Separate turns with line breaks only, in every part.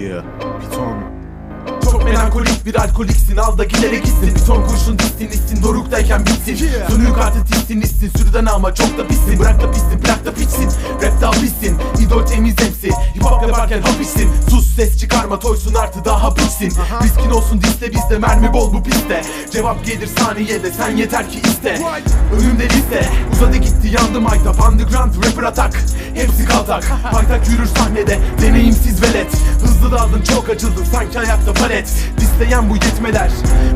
Yeah, piton çok melankolik bir alkoliksin al da giderek gitsin Bir ton kurşun distin istin doruktayken bitsin. Sönük artı tistin istin sürüden ama çok da pissin. Bırak da pissin bırak da piçsin Rap daha pissin. İdol temiz hepsi. Hip hop yaparken hapissin Sus ses çıkarma toysun artı daha bitsin. Riskin olsun diste bizde mermi bol bu piste. Cevap gelir saniyede sen yeter ki iste Önümde liste. Uzadı gitti yandım aytap Underground rapper atak. Hepsi kaltak. Paytak yürür sahnede. Deneyimsiz velet. Hızlı daldın çok açıldın sanki ayakta palet. Disteyen bu yetmeler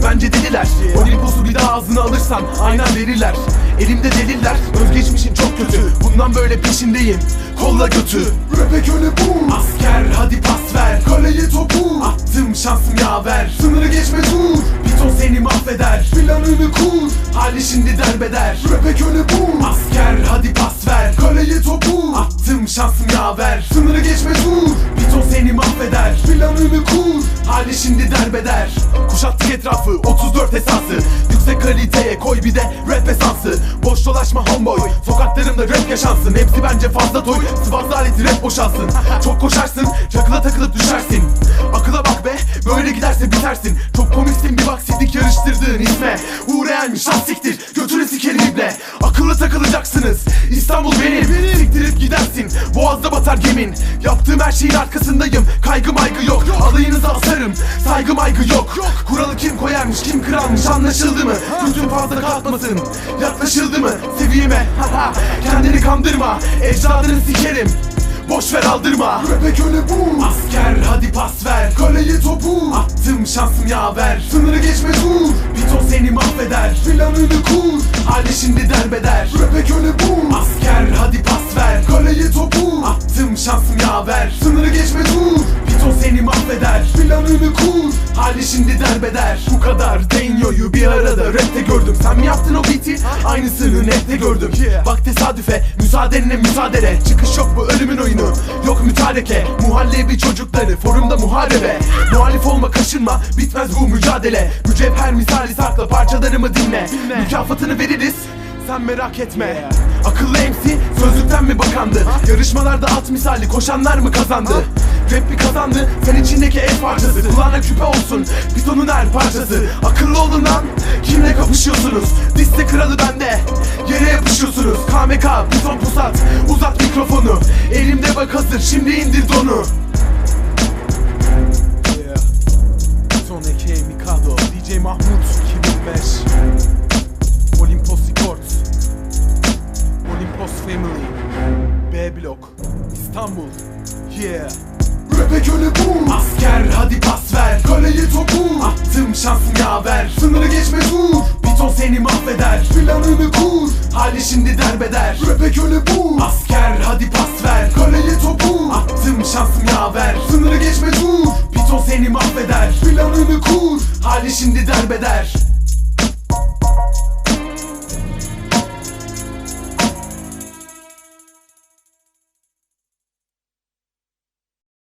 Bence deliler Olimpos'u bir daha ağzına alırsan aynen verirler. Elimde deliller. Özgeçmişin çok kötü. Bundan böyle peşindeyim. Kolla götü.
Rap'e köle bu
Asker hadi pas ver.
Kaleye topu
Attım şansım yaver.
Sınırı geçme dur
mahveder
Planını kur
Hali şimdi derbeder.
Rap'e köle bu
Asker hadi pas ver.
Kaleye topu
Attım şansım yaver.
Sınırı geçme dur
Piton seni mahveder.
Planını kur
Hali şimdi derbeder. Kuşattık etrafı 34 esası. Yüksek kaliteye koy bir de rap esansı. Boş dolaşma homeboy Sokaklarımda rap yaşansın. Hepsi bence fazla toy Sıvazlı aleti rap boşalsın. Çok koşarsın Çakıla takılıp düşersin. Akıla İstanbul benim Siktirip gidersin. Boğazda batar gemin. Yaptığım her şeyin arkasındayım. Kaygı maygı yok. Alayınıza asarım. Saygı maygı yok. Kuralı kim koyarmış kim kralmış anlaşıldı mı? Gözün fazla kalkmasın. Yaklaşıldı mı? Seviyeme. Kendini kandırma. Ecdadını sikerim. Boş ver aldırma.
Rap'e köle bu.
Asker hadi pas ver.
Kaleye topu.
Attım şansım yaver.
Sınırı geçme dur
Hali şimdi derbeder.
Rap'e köle bu
Asker hadi pas ver.
Kaleye topu.
Attım şansım yaver.
Sınırı geçme dur.
Piton seni mahveder.
Planını kur.
Hali şimdi derbeder. Bu kadar Denyo'yu bir arada rapte gördüm. Sen mi yaptın o beat'i? Aynısını nette gördüm. Bak tesadüfe müsaadenle müsaadele Çıkış yok bu ölümün oyunu. Yok mütareke. Muhallebi çocukları forumda muharebe kaşınma bitmez bu mücadele. Mücevher misali sakla parçalarımı dinle. Mükafatını veririz sen merak etme. Akıllı MC sözlükten mi bakandı? Yarışmalarda at misali koşanlar mı kazandı? Rap mi kazandı sen içindeki el parçası. Kulağına küpe olsun pitonun her parçası. Akıllı olun lan kimle kapışıyorsunuz? Liste kralı bende yere yapışıyorsunuz. KMK piton pusat uzat mikrofonu. Elimde bak hazır şimdi indir donu 2005 Olympus Records. Olympus Family. B Blok İstanbul. Yeah.
Rap'e köle bu
Asker hadi pas ver.
Kaleye topu
Attım şansım yaver.
Sınırı geçme dur.
Piton seni mahveder.
Planını kur.
Hali şimdi derbeder.
Rap'e köle bu
Asker hadi pas ver.
Kaleye topu
Attım şansım yaver.
Sınırı geçme dur.
Piton seni mahveder.
Planını kur.
Hali şimdi derbeder